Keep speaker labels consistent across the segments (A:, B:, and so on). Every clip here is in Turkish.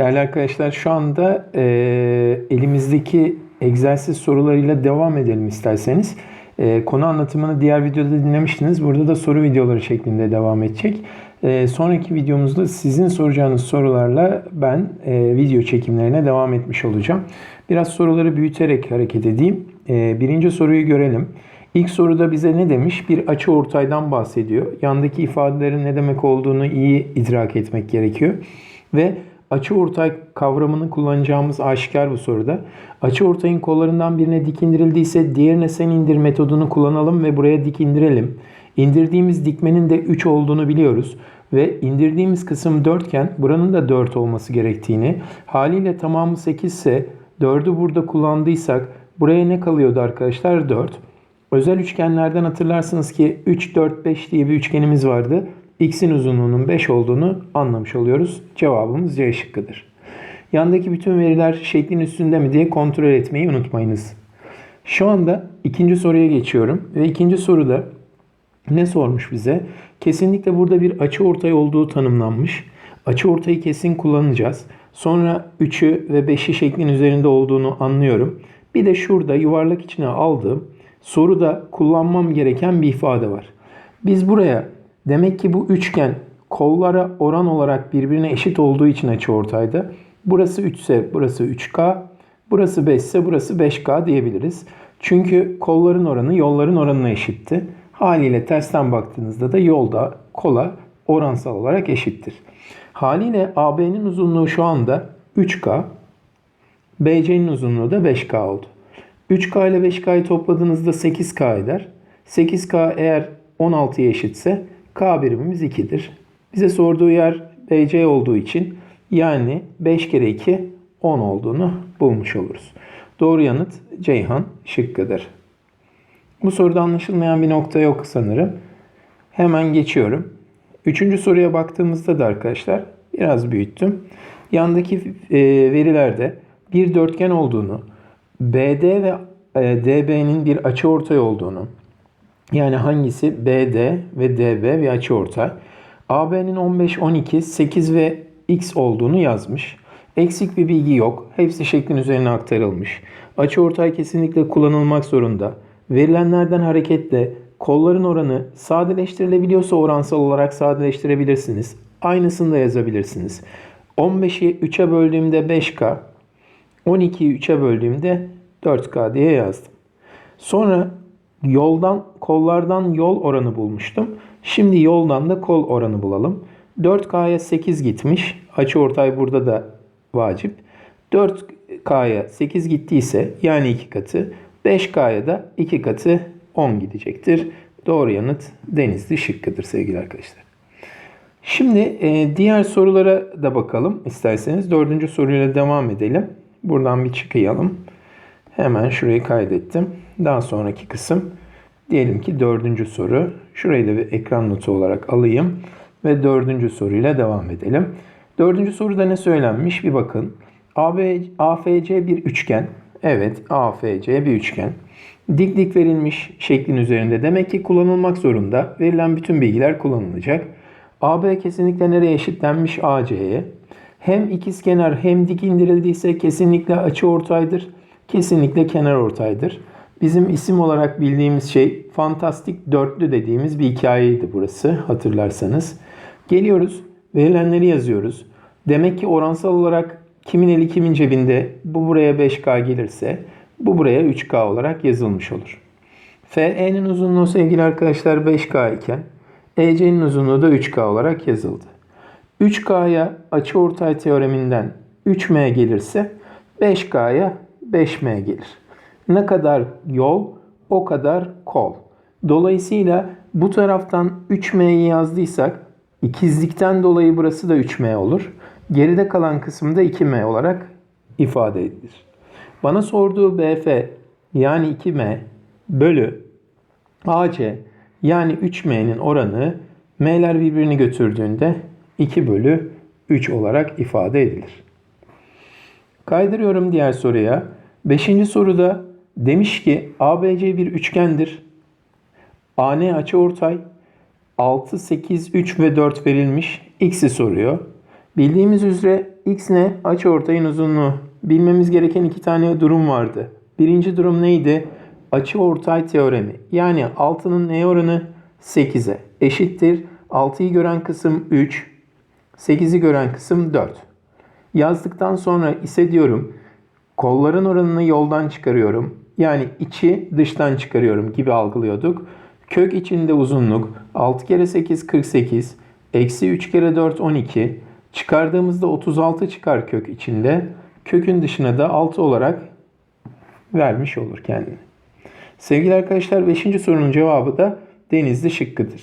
A: Değerli arkadaşlar şu anda e, elimizdeki egzersiz sorularıyla devam edelim isterseniz. E, konu anlatımını diğer videoda dinlemiştiniz. Burada da soru videoları şeklinde devam edecek. E, sonraki videomuzda sizin soracağınız sorularla ben e, video çekimlerine devam etmiş olacağım. Biraz soruları büyüterek hareket edeyim. E, birinci soruyu görelim. İlk soruda bize ne demiş? Bir açı ortaydan bahsediyor. Yandaki ifadelerin ne demek olduğunu iyi idrak etmek gerekiyor. Ve açı ortay kavramını kullanacağımız aşikar bu soruda. Açı ortayın kollarından birine dik indirildiyse diğerine sen indir metodunu kullanalım ve buraya dik indirelim. İndirdiğimiz dikmenin de 3 olduğunu biliyoruz ve indirdiğimiz kısım 4 iken buranın da 4 olması gerektiğini, haliyle tamamı 8 ise 4'ü burada kullandıysak buraya ne kalıyordu arkadaşlar? 4. Özel üçgenlerden hatırlarsınız ki 3, 4, 5 diye bir üçgenimiz vardı. X'in uzunluğunun 5 olduğunu anlamış oluyoruz. Cevabımız C şıkkıdır. Yandaki bütün veriler şeklin üstünde mi diye kontrol etmeyi unutmayınız. Şu anda ikinci soruya geçiyorum ve ikinci soruda ne sormuş bize? Kesinlikle burada bir açı ortay olduğu tanımlanmış. Açı ortayı kesin kullanacağız. Sonra 3'ü ve 5'i şeklin üzerinde olduğunu anlıyorum. Bir de şurada yuvarlak içine aldığım soruda kullanmam gereken bir ifade var. Biz buraya demek ki bu üçgen kollara oran olarak birbirine eşit olduğu için açıortayda burası 3 ise burası 3K, burası 5 ise burası 5K diyebiliriz. Çünkü kolların oranı yolların oranına eşitti. Haliyle tersten baktığınızda da yolda kola oransal olarak eşittir. Haliyle AB'nin uzunluğu şu anda 3K, BC'nin uzunluğu da 5K oldu. 3K ile 5K'yı topladığınızda 8K eder. 8K eğer 16'ya eşitse K birimimiz 2'dir. Bize sorduğu yer BC olduğu için yani 5 kere 2 10 olduğunu bulmuş oluruz. Doğru yanıt Ceyhan şıkkıdır. Bu soruda anlaşılmayan bir nokta yok sanırım. Hemen geçiyorum. Üçüncü soruya baktığımızda da arkadaşlar biraz büyüttüm. Yandaki e, verilerde bir dörtgen olduğunu, BD ve e, DB'nin bir açıortay olduğunu, yani hangisi BD ve DB bir açıortay, AB'nin 15, 12, 8 ve X olduğunu yazmış. Eksik bir bilgi yok. Hepsi şeklin üzerine aktarılmış. Açıortay kesinlikle kullanılmak zorunda. Verilenlerden hareketle kolların oranı sadeleştirilebiliyorsa oransal olarak sadeleştirebilirsiniz. Aynısını da yazabilirsiniz. 15'i 3'e böldüğümde 5K, 12'yi 3'e böldüğümde 4K diye yazdım. Sonra yoldan, kollardan yol oranı bulmuştum. Şimdi yoldan da kol oranı bulalım. 4K'ya 8 gitmiş. Açıortay burada da vacip. 4K'ya 8 gittiyse yani 2 katı 5K'ya da 2 katı 10 gidecektir. Doğru yanıt Denizli şıkkıdır sevgili arkadaşlar. Şimdi e, diğer sorulara da bakalım isterseniz. Dördüncü soruyla devam edelim. Buradan bir çıkayalım. Hemen şurayı kaydettim. Daha sonraki kısım diyelim ki dördüncü soru. Şurayı da bir ekran notu olarak alayım. Ve dördüncü soruyla devam edelim. Dördüncü soruda ne söylenmiş bir bakın. AB, AFC bir üçgen. Evet AFC bir üçgen. Dik dik verilmiş şeklin üzerinde. Demek ki kullanılmak zorunda. Verilen bütün bilgiler kullanılacak. AB kesinlikle nereye eşitlenmiş? AC'ye. Hem ikizkenar hem dik indirildiyse kesinlikle açı ortaydır. Kesinlikle kenar ortaydır. Bizim isim olarak bildiğimiz şey fantastik dörtlü dediğimiz bir hikayeydi burası hatırlarsanız. Geliyoruz verilenleri yazıyoruz. Demek ki oransal olarak kimin eli kimin cebinde bu buraya 5K gelirse bu buraya 3K olarak yazılmış olur. FE'nin uzunluğu sevgili arkadaşlar 5K iken EC'nin uzunluğu da 3K olarak yazıldı. 3K'ya açıortay teoreminden 3M gelirse 5K'ya 5M gelir. Ne kadar yol o kadar kol. Dolayısıyla bu taraftan 3M'yi yazdıysak ikizlikten dolayı burası da 3M olur. Geride kalan kısımda 2M olarak ifade edilir. Bana sorduğu BF yani 2M bölü AC yani 3M'nin oranı M'ler birbirini götürdüğünde 2 bölü 3 olarak ifade edilir. Kaydırıyorum diğer soruya. Beşinci soruda demiş ki ABC bir üçgendir. AN açıortay 6, 8, 3 ve 4 verilmiş. X'i soruyor. Bildiğimiz üzere x ne? Açıortayın uzunluğu. Bilmemiz gereken iki tane durum vardı. Birinci durum neydi? Açıortay teoremi. Yani 6'nın neye oranı? 8'e. Eşittir. 6'yı gören kısım 3. 8'i gören kısım 4. Yazdıktan sonra ise diyorum kolların oranını yoldan çıkarıyorum. Yani içi dıştan çıkarıyorum gibi algılıyorduk. Kök içinde uzunluk 6 kere 8 48. Eksi 3 kere 4 12. Çıkardığımızda 36 çıkar kök içinde. Kökün dışına da 6 olarak vermiş olur kendini. Sevgili arkadaşlar 5. sorunun cevabı da denizli şıkkıdır.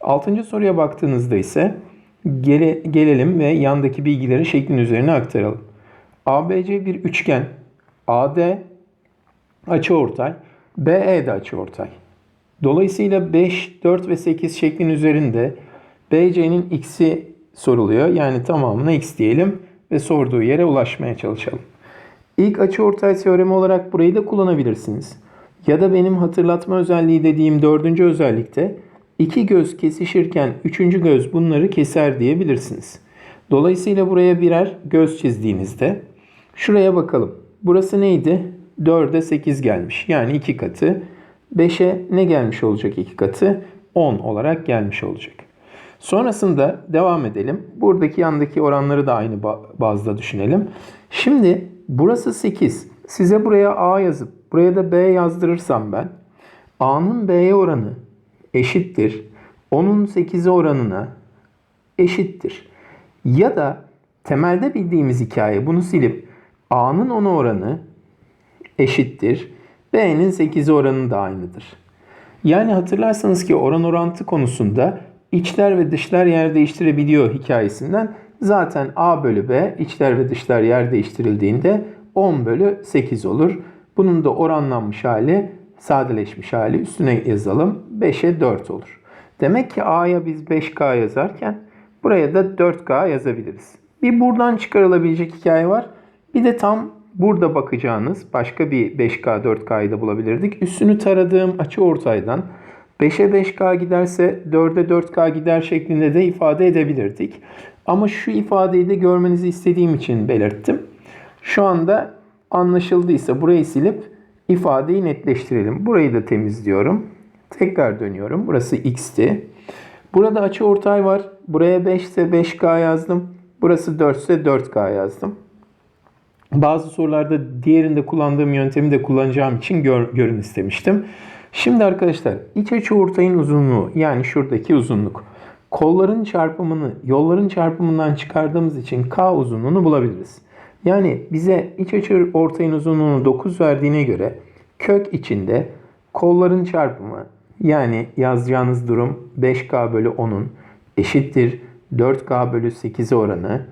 A: 6. soruya baktığınızda ise gele, gelelim ve yandaki bilgileri şeklin üzerine aktaralım. ABC bir üçgen. AD açıortay, BE de açıortay. Dolayısıyla 5, 4 ve 8 şeklin üzerinde BC'nin x'i soruluyor. Yani tamamına x diyelim ve sorduğu yere ulaşmaya çalışalım. İlk açıortay teoremi olarak burayı da kullanabilirsiniz. Ya da benim hatırlatma özelliği dediğim dördüncü özellikte iki göz kesişirken üçüncü göz bunları keser diyebilirsiniz. Dolayısıyla buraya birer göz çizdiğinizde şuraya bakalım. Burası neydi? 4'e 8 gelmiş. Yani 2 katı. 5'e ne gelmiş olacak 2 katı? 10 olarak gelmiş olacak. Sonrasında devam edelim. Buradaki yandaki oranları da aynı bazda düşünelim. Şimdi burası 8. Size buraya A yazıp buraya da B yazdırırsam ben A'nın B'ye oranı eşittir. 10'un 8'e oranına eşittir. Ya da temelde bildiğimiz hikaye bunu silip A'nın 10'a oranı eşittir. B'nin 8'e oranı da aynıdır. Yani hatırlarsanız ki oran orantı konusunda içler ve dışlar yer değiştirebiliyor hikayesinden zaten A bölü B içler ve dışlar yer değiştirildiğinde 10 bölü 8 olur. Bunun da oranlanmış hali, sadeleşmiş hali üstüne yazalım. 5'e 4 olur. Demek ki A'ya biz 5K yazarken buraya da 4K yazabiliriz. Bir buradan çıkarılabilecek hikaye var. Bir de tam burada bakacağınız başka bir 5K 4K'yı da bulabilirdik. Üstünü taradığım açı ortaydan 5'e 5K giderse 4'e 4K gider şeklinde de ifade edebilirdik. Ama şu ifadeyi de görmenizi istediğim için belirttim. Şu anda anlaşıldıysa burayı silip ifadeyi netleştirelim. Burayı da temizliyorum. Tekrar dönüyorum. Burası x'ti. Burada açı ortay var. Buraya 5 ise 5K yazdım. Burası 4 ise 4K yazdım. Bazı sorularda diğerinde kullandığım yöntemi de kullanacağım için gör, görün istemiştim. Şimdi arkadaşlar iç açı ortayın uzunluğu yani şuradaki uzunluk. Kolların çarpımını yolların çarpımından çıkardığımız için K uzunluğunu bulabiliriz. Yani bize iç açı ortayın uzunluğunu 9 verdiğine göre kök içinde kolların çarpımı yani yazacağınız durum 5K bölü 10'un eşittir 4K bölü 8'e oranı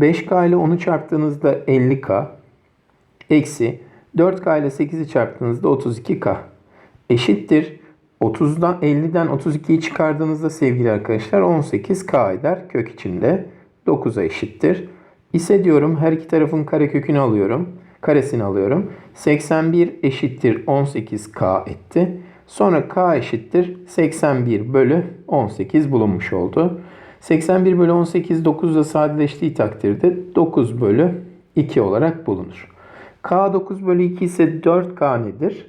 A: 5K ile 10'u çarptığınızda 50K eksi 4K ile 8'i çarptığınızda 32K eşittir. 30'dan 50'den 32'yi çıkardığınızda sevgili arkadaşlar 18K eder kök içinde 9'a eşittir. İse diyorum her iki tarafın karekökünü alıyorum. Karesini alıyorum. 81 eşittir 18K etti. Sonra K eşittir 81 bölü 18 bulunmuş oldu. 81 bölü 18 9'da sadeleştiği takdirde 9 bölü 2 olarak bulunur. K 9 bölü 2 ise 4K nedir?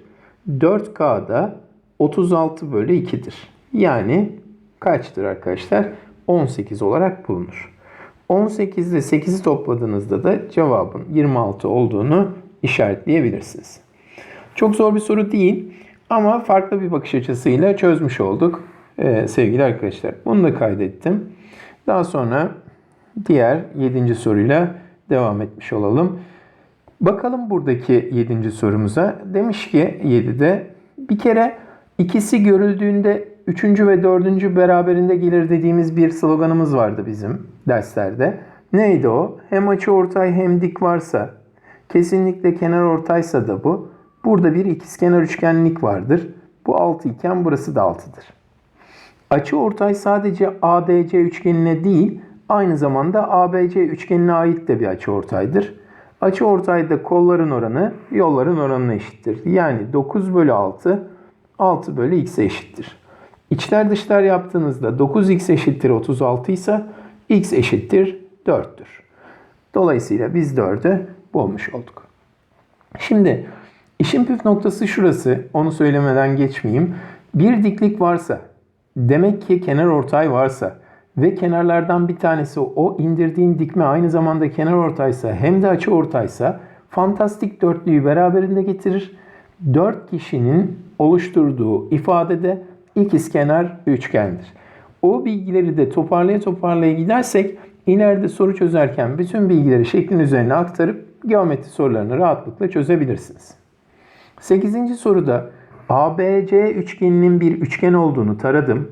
A: 4K da 36 bölü 2'dir. Yani kaçtır arkadaşlar? 18 olarak bulunur. 18 ile 8'i topladığınızda da cevabın 26 olduğunu işaretleyebilirsiniz. Çok zor bir soru değil ama farklı bir bakış açısıyla çözmüş olduk ee, sevgili arkadaşlar. Bunu da kaydettim. Daha sonra diğer 7. soruyla devam etmiş olalım. Bakalım buradaki 7. sorumuza. Demiş ki 7'de bir kere ikisi görüldüğünde 3. ve 4. beraberinde gelir dediğimiz bir sloganımız vardı bizim derslerde. Neydi o? Hem açı ortay hem dik varsa kesinlikle kenar ortaysa da bu. Burada bir ikizkenar üçgenlik vardır. Bu 6 iken burası da 6'dır. Açı ortay sadece ADC üçgenine değil, aynı zamanda ABC üçgenine ait de bir açı ortaydır. Açı ortayda kolların oranı yolların oranına eşittir. Yani 9 bölü 6, 6 bölü x'e eşittir. İçler dışlar yaptığınızda 9x eşittir 36 ise x eşittir 4'tür. Dolayısıyla biz 4'ü bulmuş olduk. Şimdi işin püf noktası şurası. Onu söylemeden geçmeyeyim. Bir diklik varsa, demek ki kenar ortay varsa ve kenarlardan bir tanesi o indirdiğin dikme aynı zamanda kenar ortaysa hem de açı ortaysa fantastik dörtlüyü beraberinde getirir. Dört kişinin oluşturduğu ifadede ikizkenar üçgendir. O bilgileri de toparlaya toparlaya gidersek ileride soru çözerken bütün bilgileri şeklin üzerine aktarıp geometri sorularını rahatlıkla çözebilirsiniz. 8. soruda ABC üçgeninin bir üçgen olduğunu taradım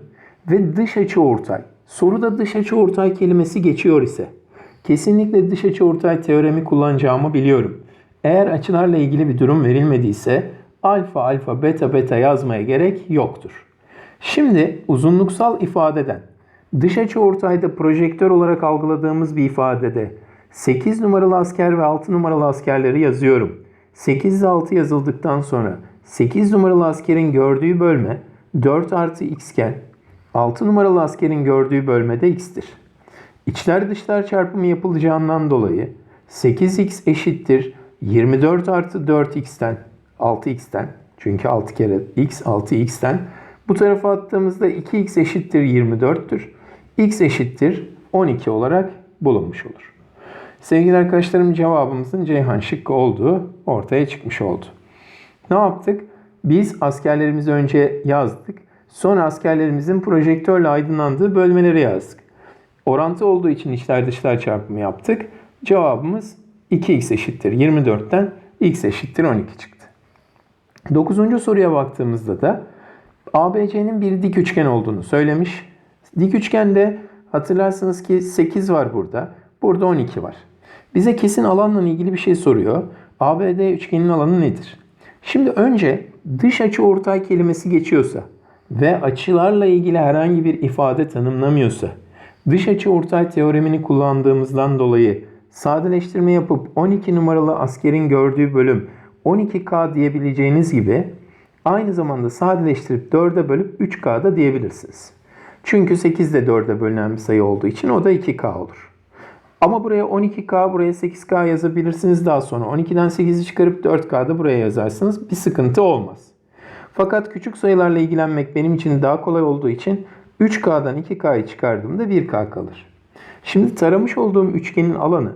A: ve dış açı ortay. Soruda dış açı ortay kelimesi geçiyor ise kesinlikle dış açı ortay teoremi kullanacağımı biliyorum. Eğer açılarla ilgili bir durum verilmediyse alfa alfa beta beta yazmaya gerek yoktur. Şimdi uzunluksal ifadeden dış açı ortayda projektör olarak algıladığımız bir ifadede 8 numaralı asker ve 6 numaralı askerleri yazıyorum. 8 ile 6 yazıldıktan sonra 8 numaralı askerin gördüğü bölme 4 artı x iken 6 numaralı askerin gördüğü bölmede x'tir. İçler dışlar çarpımı yapılacağından dolayı 8x eşittir 24 artı 4x'ten 6x'ten çünkü 6 kere x 6x'ten bu tarafa attığımızda 2x eşittir 24'tür. x eşittir 12 olarak bulunmuş olur. Sevgili arkadaşlarım cevabımızın Ceyhan şıkkı olduğu ortaya çıkmış oldu. Ne yaptık? Biz askerlerimizi önce yazdık. Sonra askerlerimizin projektörle aydınlandığı bölmeleri yazdık. Orantı olduğu için içler dışlar çarpımı yaptık. Cevabımız 2x eşittir 24'ten x eşittir 12 çıktı. Dokuzuncu soruya baktığımızda da ABC'nin bir dik üçgen olduğunu söylemiş. Dik üçgende hatırlarsınız ki 8 var burada. Burada 12 var. Bize kesin alanla ilgili bir şey soruyor. ABD üçgeninin alanı nedir? Şimdi önce dış açı ortay kelimesi geçiyorsa ve açılarla ilgili herhangi bir ifade tanımlamıyorsa dış açı ortay teoremini kullandığımızdan dolayı sadeleştirme yapıp 12 numaralı askerin gördüğü bölüm 12K diyebileceğiniz gibi aynı zamanda sadeleştirip 4'e bölüp 3K da diyebilirsiniz. Çünkü 8 de 4'e bölünen bir sayı olduğu için o da 2K olur. Ama buraya 12K, buraya 8K yazabilirsiniz daha sonra. 12'den 8'i çıkarıp 4K'da buraya yazarsınız. Bir sıkıntı olmaz. Fakat küçük sayılarla ilgilenmek benim için daha kolay olduğu için 3K'dan 2K'yı çıkardığımda 1K kalır. Şimdi taramış olduğum üçgenin alanı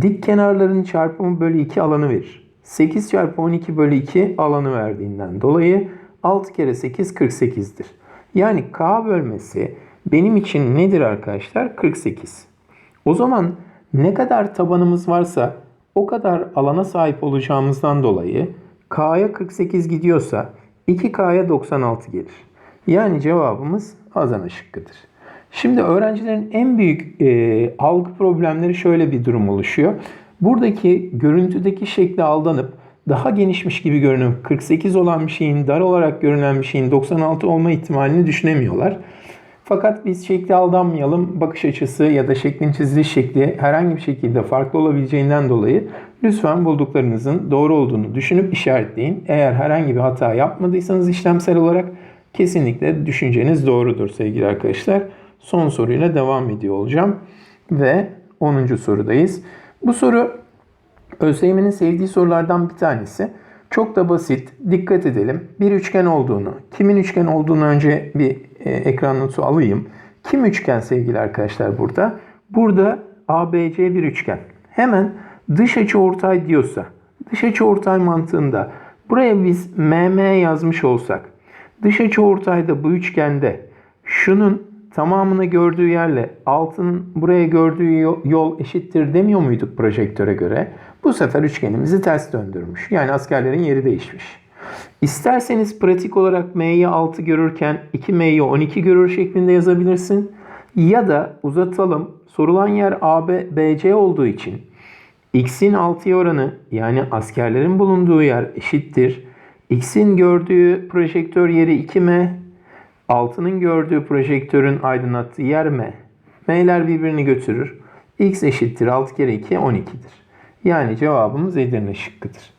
A: dik kenarların çarpımı bölü 2 alanı verir. 8 çarpı 12 bölü 2 alanı verdiğinden dolayı 6 kere 8 48'dir. Yani K bölmesi benim için nedir arkadaşlar? 48. O zaman ne kadar tabanımız varsa o kadar alana sahip olacağımızdan dolayı K'ya 48 gidiyorsa 2K'ya 96 gelir. Yani cevabımız Adana şıkkıdır. Şimdi öğrencilerin en büyük e, algı problemleri şöyle bir durum oluşuyor. Buradaki görüntüdeki şekli aldanıp daha genişmiş gibi görünüp 48 olan bir şeyin dar olarak görünen bir şeyin 96 olma ihtimalini düşünemiyorlar. Fakat biz şekli aldanmayalım. Bakış açısı ya da şeklin çiziliş şekli herhangi bir şekilde farklı olabileceğinden dolayı lütfen bulduklarınızın doğru olduğunu düşünüp işaretleyin. Eğer herhangi bir hata yapmadıysanız işlemsel olarak kesinlikle düşünceniz doğrudur sevgili arkadaşlar. Son soruyla devam ediyor olacağım. Ve 10. sorudayız. Bu soru ÖSYM'nin sevdiği sorulardan bir tanesi. Çok da basit. Dikkat edelim. Bir üçgen olduğunu, kimin üçgen olduğunu önce bir ekran notu alayım. Kim üçgen sevgili arkadaşlar burada? Burada ABC bir üçgen. Hemen dış açı ortay diyorsa, dış açı ortay mantığında buraya biz MM yazmış olsak, dış açı ortayda bu üçgende şunun tamamını gördüğü yerle altın buraya gördüğü yol eşittir demiyor muyduk projektöre göre? Bu sefer üçgenimizi ters döndürmüş. Yani askerlerin yeri değişmiş. İsterseniz pratik olarak M'yi 6 görürken 2M'yi 12 görür şeklinde yazabilirsin. Ya da uzatalım. Sorulan yer AB, BC olduğu için X'in 6'ya oranı yani askerlerin bulunduğu yer eşittir. X'in gördüğü projektör yeri 2M, altının gördüğü projektörün aydınlattığı yer M. M'ler birbirini götürür. X eşittir 6 kere 2 12'dir. Yani cevabımız Edirne şıkkıdır.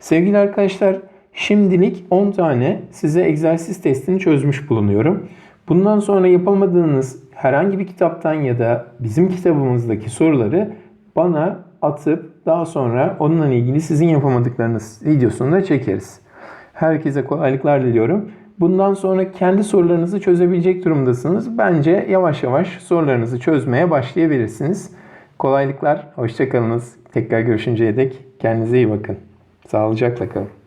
A: Sevgili arkadaşlar şimdilik 10 tane size egzersiz testini çözmüş bulunuyorum. Bundan sonra yapamadığınız herhangi bir kitaptan ya da bizim kitabımızdaki soruları bana atıp daha sonra onunla ilgili sizin yapamadıklarınız videosunu da çekeriz. Herkese kolaylıklar diliyorum. Bundan sonra kendi sorularınızı çözebilecek durumdasınız. Bence yavaş yavaş sorularınızı çözmeye başlayabilirsiniz. Kolaylıklar, hoşçakalınız. Tekrar görüşünceye dek kendinize iyi bakın. Sağlıcakla kalın.